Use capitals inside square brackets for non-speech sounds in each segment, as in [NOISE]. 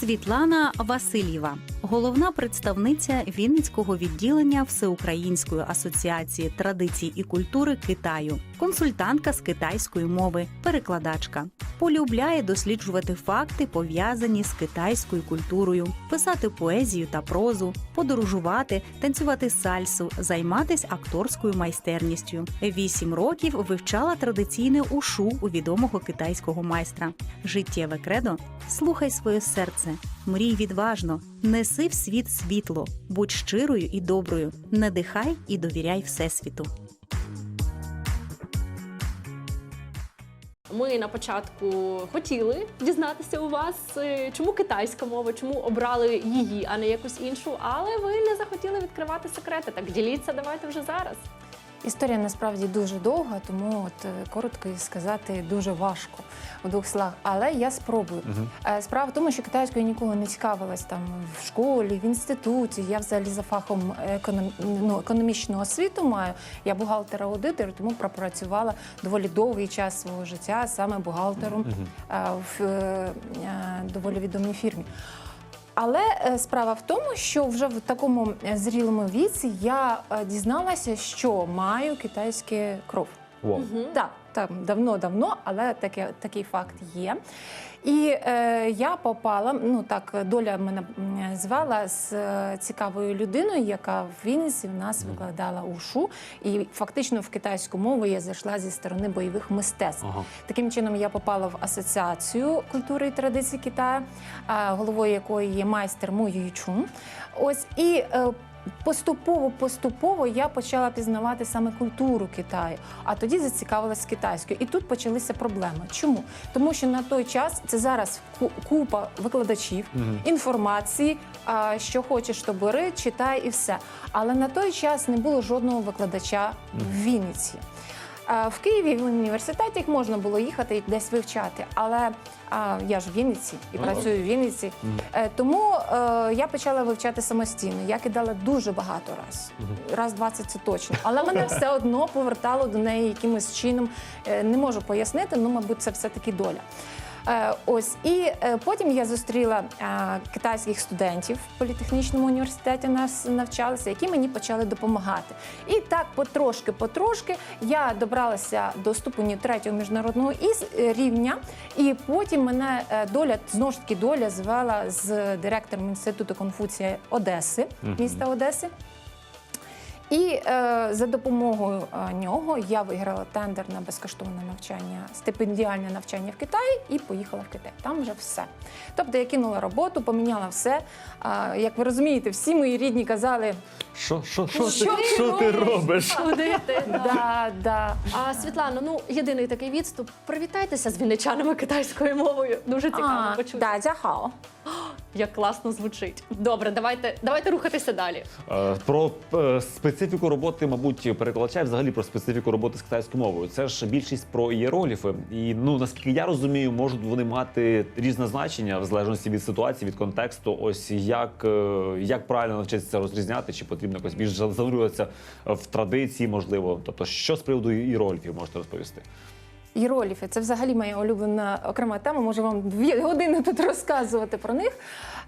Світлана Васильєва, головна представниця Вінницького відділення Всеукраїнської асоціації традицій і культури Китаю, консультантка з китайської мови, перекладачка. Полюбляє досліджувати факти, пов'язані з китайською культурою, писати поезію та прозу, подорожувати, танцювати сальсу, займатися акторською майстерністю. Вісім років вивчала традиційне ушу у відомого китайського майстра. Життєве кредо слухай своє серце, мрій відважно, неси в світ світло, будь щирою і доброю, надихай і довіряй всесвіту. Ми на початку хотіли дізнатися у вас, е, чому китайська мова, чому обрали її, а не якусь іншу. Але ви не захотіли відкривати секрети. Так діліться, давайте вже зараз. Історія насправді дуже довга, тому от е, коротко сказати дуже важко у двох словах. Але я спробую. Е, Справа в тому, що китайською я ніколи не цікавилась там в школі, в інституті. Я взагалі за фахом економ... ну, економічну освіту маю. Я бухгалтер-аудитор, тому пропрацювала доволі довгий час свого життя саме бухгалтером е, в доволі відомій фірмі. Але е, справа в тому, що вже в такому е, зрілому віці я е, дізналася, що маю китайське кров. Вау. Так, там давно-давно, але таке, такий факт є. І е, я попала, ну так, доля мене м, звала з е, цікавою людиною, яка в Вінниці в нас викладала ушу. І фактично в китайську мову я зайшла зі сторони бойових мистецтв. Ага. Таким чином я попала в асоціацію культури і традицій Китаю, а, головою якої є майстер Му Юйчун. Ось і е, поступово, поступово я почала пізнавати саме культуру Китаю, а тоді зацікавилась китайською. І тут почалися проблеми. Чому? Тому що на той час це зараз купа викладачів, інформації, що хочеш, то бери, читай і все. Але на той час не було жодного викладача в Вінниці. А, В Києві в університеті можна було їхати десь вивчати, але я ж в Вінниці і Ну, працюю в Вінниці. Е, Тому е, я почала вивчати самостійно. Я кидала дуже багато раз, раз 20 це точно. Але мене все одно повертало до неї якимось чином. Е, Не можу пояснити, ну мабуть, це все таки доля. Е, Ось і е, потім я зустріла е, китайських студентів в політехнічному університеті. Нас навчалися, які мені почали допомагати. І так, потрошки, потрошки я добралася до ступеню третього міжнародного рівня. І потім мене доля знову ж таки доля звела з директором інституту Конфуція Одеси, міста Одеси. І е, за допомогою е, нього я виграла тендер на безкоштовне навчання, стипендіальне навчання в Китаї і поїхала в Китай. Там вже все. Тобто я кинула роботу, поміняла все. А, як ви розумієте, всі мої рідні казали, Що, що, що, Що ти, що ти робиш? Куди ти? [LAUGHS] да, да. А Світлано, ну єдиний такий відступ. Привітайтеся з вінничанами китайською мовою. Дуже цікаво почути. да. [GASPS] Як класно звучить. Добре, давайте, давайте рухатися далі. Е, Про е, специфіку роботи, мабуть, перекладача, взагалі про специфіку роботи з китайською мовою. Це ж більшість про ієроліфи. І ну наскільки я розумію, можуть вони мати різне значення в залежності від ситуації, від контексту. Ось як, е, як правильно навчитися розрізняти, чи потрібно якось більш занурюватися в традиції, можливо. Тобто, що з приводу ієроліфів можете розповісти? Іероліфи це взагалі моя улюблена окрема тема. Можу вам дві години тут розказувати про них.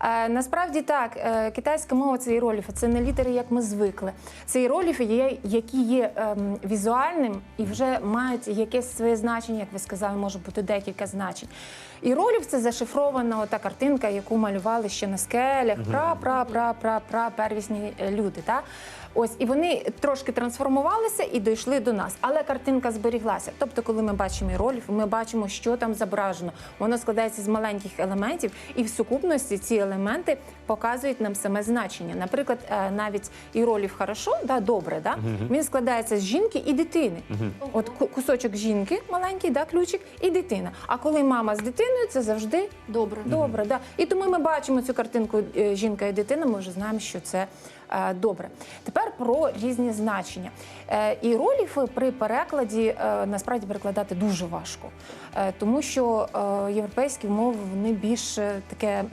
Е, насправді так, е, китайська мова це іероліфи, це не літери, як ми звикли. Це іероліфи, є, які є ем, візуальним і вже мають якесь своє значення, як ви сказали, може бути декілька значень. Іероліф це зашифрована ота картинка, яку малювали ще на скелях, пра, пра, пра, пра, пра, первісні люди. Та? Ось і вони трошки трансформувалися і дійшли до нас. Але картинка зберіглася. Тобто, коли ми бачимо іероліф, ми бачимо, що там зображено. Воно складається з маленьких елементів, і в сукупності ці елементи показують нам саме значення. Наприклад, е, навіть іролів хорошо, да, добре, да? він складається з жінки і дитини. От кусочок жінки маленький, да, ключик, і дитина. А коли мама з дитиною, це завжди Добре. Добре, да. І тому ми бачимо цю картинку е, жінка і дитина. Ми вже знаємо, що це добре. Тепер про різні значення. Е, іероліфи при перекладі е, насправді перекладати дуже важко, е, тому що е, європейські мови вони більш е, таке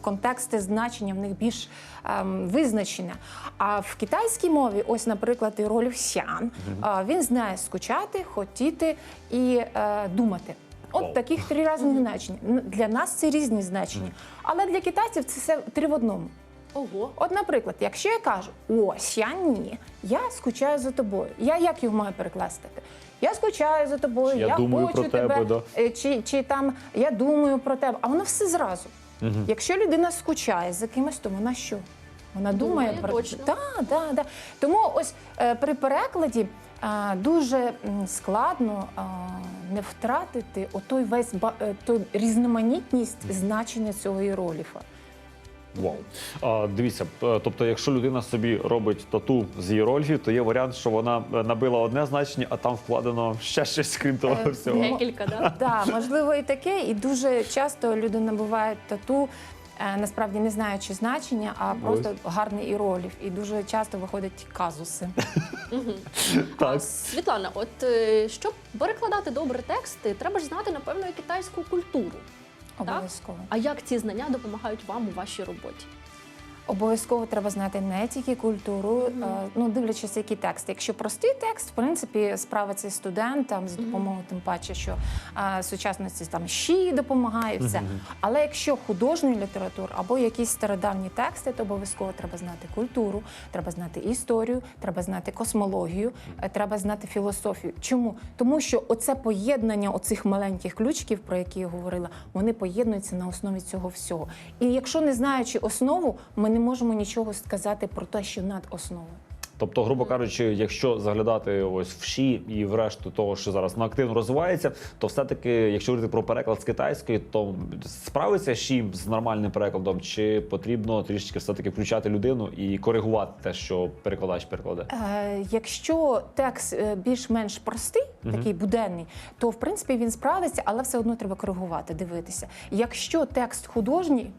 контексти значення в них більш ем, визначене. А в китайській мові, ось, наприклад, іероліф сян, е, він знає скучати, хотіти і е, думати. От таких три різні значення. Для нас це різні значення. Але для китайців це все три в одному. Ого. От, наприклад, якщо я кажу ось я ні, я скучаю за тобою. Я як його маю перекласти? Я скучаю за тобою, я я, думаю хочу про тебе, тебе, да. е, чи, чи там я думаю про тебе, а воно все зразу. Якщо людина скучає за кимось, то вона що? Вона думає, Думає, про точно. Да, да, да. Тому ось е, при перекладі а, дуже складно а, не втратити отой весь е, той різноманітність значення цього іероліфа. Вау. А, дивіться, тобто, якщо людина собі робить тату з іерольфів, то є варіант, що вона е, набила одне значення, а там вкладено ще щось, крім того Е, всього. Декілька, да? [LAUGHS] Так, можливо, і таке. І дуже часто люди набувають тату, е, насправді не знаючи значення, а просто гарний іероліф. І дуже часто виходять казуси. [LAUGHS] Так. Світлана, от е, щоб перекладати добре тексти, треба ж знати, напевно, і китайську культуру. Обов'язково. А як ці знання допомагають вам у вашій роботі? Обов'язково треба знати не тільки культуру, е, ну дивлячись, який текст. Якщо простий текст, в принципі, справиться і студент там з допомогою, тим паче, що е, сучасності там щі допомагає все. Але якщо художню літературу або якісь стародавні тексти, то обов'язково треба знати культуру, треба знати історію, треба знати космологію, е, треба знати філософію. Чому? Тому що оце поєднання оцих маленьких ключиків, про які я говорила, вони поєднуються на основі цього всього. І якщо не знаючи основу, ми не можемо нічого сказати про те, що над основою. Тобто, грубо кажучи, якщо заглядати ось в ШІ і в решту того, що зараз ну, активно розвивається, то все-таки, якщо говорити про переклад з китайської, то справиться ШІ з нормальним перекладом, чи потрібно трішечки все-таки включати людину і коригувати те, що перекладач перекладе? Е, якщо текст е, більш-менш простий, такий буденний, то в принципі він справиться, але все одно треба коригувати, дивитися. Якщо текст художній,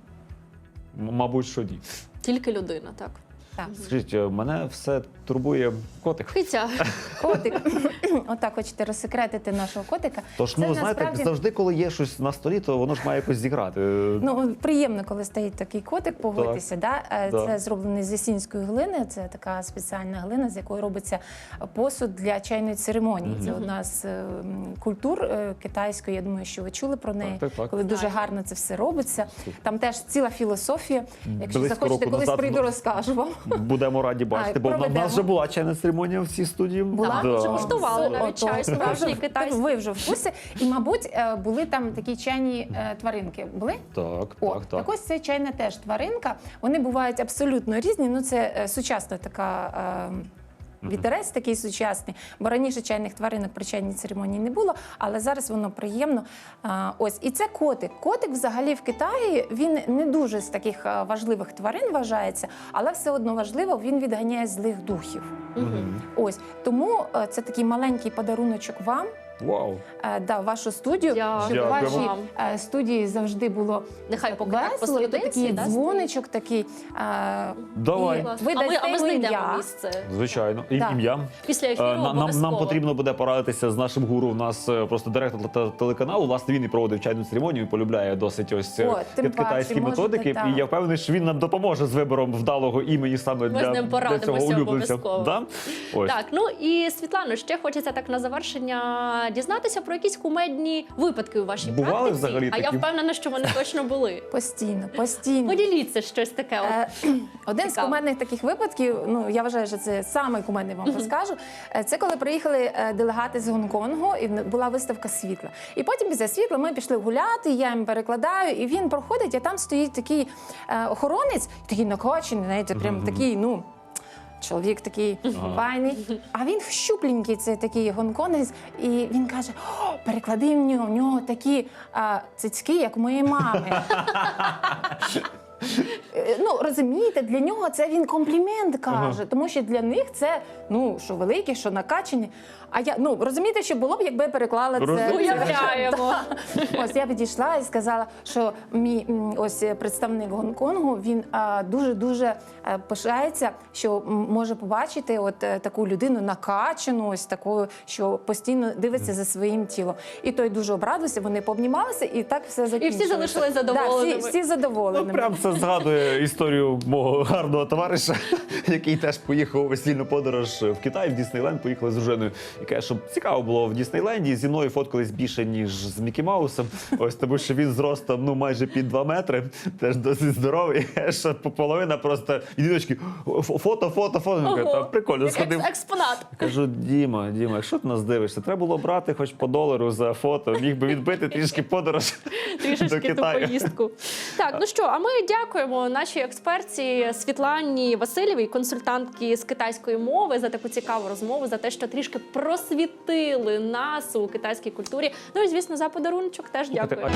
Мабуть, що ні. Тільки людина, так. так, Скажіть, е, мене все турбує котик. Киця. [LAUGHS] котик, [CLEARS THROAT] отак хочете розсекретити нашого котика. Тож, ну знаєте, насправді- завжди, коли є щось на столі, то воно ж має якось зіграти. Ну, приємно, коли стоїть такий котик, погодьтеся. Да? Е, Да. Це зроблений з ясінської глини. Це така спеціальна глина, з якої робиться посуд для чайної церемонії. Це одна з е, м, культур е, китайської. Я думаю, що ви чули про неї, так, так. коли дуже гарно це все робиться. Там теж ціла філософія. Якщо Близько захочете, року колись назад прийду, ми- розкажу вам. Будемо раді [LAUGHS] бачити, бо в проведемо. Вже була чайна церемонія в цій студії. Була? Да. Вже куштували навіть Ото, чай справжній китайський. Ви вже в курсі. І, мабуть, е, були там такі чайні е, тваринки. Були? Так, О, так, так. ось це чайна теж тваринка. Вони бувають абсолютно різні. Ну це е, сучасна така. Е, Вітерець такий сучасний, бо раніше чайних тваринок при чайній церемонії не було, але зараз воно приємно. А, ось і це котик. Котик, взагалі, в Китаї він не дуже з таких е, важливих тварин вважається, але все одно важливо, він відганяє злих духів. Угу. Ось тому е, це такий маленький подаруночок вам. Вау. е, Да, вашу студію, Дякую щоб у Дякуємо. вашій вам. е, студії завжди було Нехай поки так весело, і такий да, дзвоничок такий. е, Давай. і Ви а, ми, а дасте ми йому знайдемо ім'я. місце. Звичайно. І Так. ім'я. Після Е, ефіру на- Нам, нам потрібно буде порадитися з нашим гуру. У нас е, просто директор те- телеканалу. Власне, він і проводив чайну церемонію. і Полюбляє досить ось е, О, тим кит- китайські паче, можете, методики. так. І я впевнений, що він нам допоможе з вибором вдалого імені саме Ми для, з ним для порадимося цього улюбленця. обов'язково. Да? Ось. Так, ну і Світлано, ще хочеться так на завершення дізнатися про якісь кумедні випадки у вашій Бували практиці. взагалі а я впевнена, що вони точно були. [LAUGHS] Постійно, постійно. Поділіться щось таке. От. Е, [CLEARS THROAT] Один з Цікаво. кумедних таких випадків, ну я вважаю, що це самий кумедний вам розкажу. Е, Це коли приїхали е, делегати з Гонконгу, і в- була виставка світла. І потім після світла ми пішли гуляти, я їм перекладаю, і він проходить, а там стоїть такий е, охоронець, такий накачаний, знаєте, прям такий, ну. Чоловік такий файний, а він щупленький, це такий гонконець, і він каже: О, переклади в нього, в нього такі а, цицьки, як у моєї мами. [LAUGHS] Е, Ну розумієте, для нього це він комплімент каже, тому що для них це ну що великі, що накачані. А я ну розумієте, що було б, якби я переклала це. Розумію. Уявляємо. [LAUGHS] Ось я підійшла і сказала, що мій м, ось е, представник Гонконгу він дуже дуже пишається, що може побачити от е, таку людину накачану, ось такою, що постійно дивиться за своїм тілом. І той дуже обрадився. Вони пообнімалися, і так все закінчилося. залишились задоволеними. Да, всі, всі задоволені. Ну, прям це згадує історію мого гарного товариша, [LAUGHS] який теж поїхав у весільну подорож в Китай, в Діснейленд, поїхали з дружиною. І каже, щоб цікаво було в Діснейленді. Зі мною фоткались більше, ніж з Мікі Маусом. Ось тому, що він зростом ну майже під 2 метри, теж досить здоровий. [LAUGHS] Що половина просто відіночки фото, фото, фото. Ого, «Та прикольно Як сходив. експонат. Кажу, Діма, Діма, якщо ти нас дивишся, треба було брати хоч по долару за фото, міг би відбити трішки подорож до трішечки ту поїздку. [LAUGHS] Так, ну що, а ми дякуємо нашій експерті Світлані Васильєвій, консультантки з китайської мови, за таку цікаву розмову, за те, що трішки просвітили нас у китайській культурі. Ну і звісно, за подарунчик теж дякую.